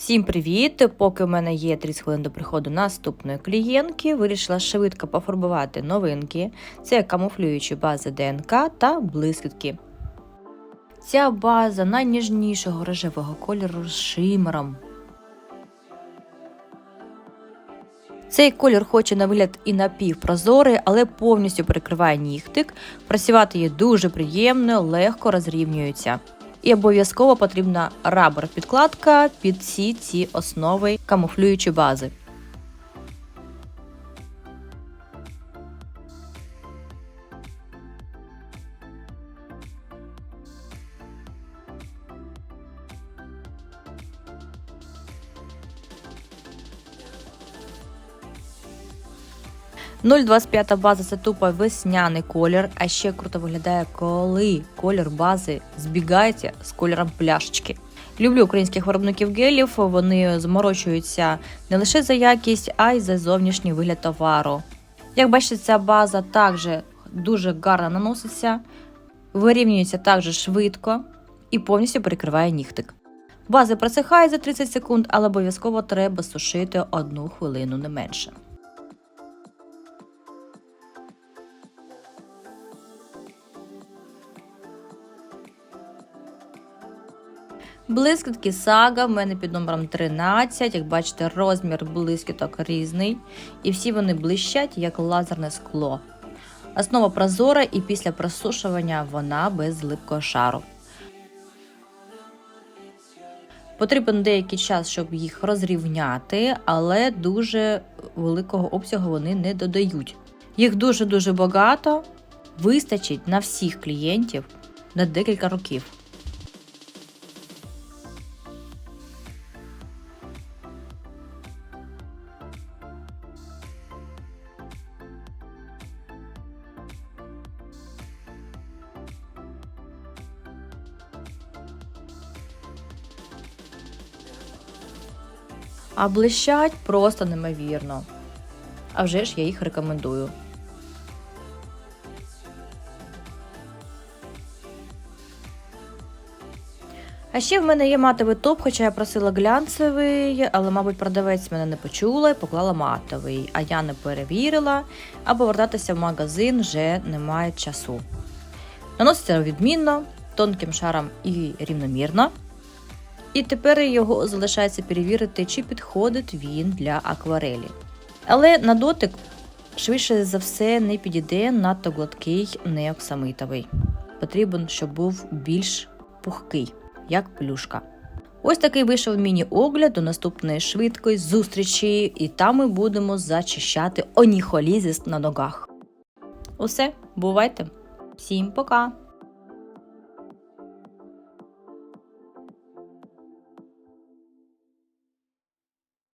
Всім привіт! Поки в мене є 30 хвилин до приходу наступної клієнтки, вирішила швидко пофарбувати новинки. Це камуфлюючі бази ДНК та блискітки. Ця база найніжнішого рожевого кольору з шимером. Цей колір хоче на вигляд і напівпрозорий, але повністю перекриває нігтик. Працювати є дуже приємно, легко розрівнюється. І обов'язково потрібна рабер підкладка під всі ці основи камуфлюючі бази. «0,25 база це тупо весняний колір, а ще круто виглядає, коли колір бази збігається з кольором пляшечки. Люблю українських виробників гелів, вони зморочуються не лише за якість, а й за зовнішній вигляд товару. Як бачите, ця база також дуже гарно наноситься, вирівнюється також швидко і повністю перекриває нігтик. База просихає за 30 секунд, але обов'язково треба сушити одну хвилину не менше. Блискітки сага в мене під номером 13. Як бачите, розмір блискіток різний, і всі вони блищать як лазерне скло. Основа прозора і після просушування вона без липкого шару. Потрібен деякий час, щоб їх розрівняти, але дуже великого обсягу вони не додають. Їх дуже-дуже багато, вистачить на всіх клієнтів на декілька років. А блищать просто неймовірно. А вже ж я їх рекомендую. А ще в мене є матовий топ, хоча я просила глянцевий, але, мабуть, продавець мене не почула і поклала матовий, а я не перевірила, а повертатися в магазин вже немає часу. Наноситься відмінно, тонким шаром і рівномірно. І тепер його залишається перевірити, чи підходить він для акварелі. Але на дотик, швидше за все, не підійде надто гладкий неоксамитовий. Потрібен, щоб був більш пухкий, як плюшка. Ось такий вийшов міні-огляд до наступної швидкої зустрічі, і там ми будемо зачищати оніхолізис на ногах. Усе, бувайте! Всім пока!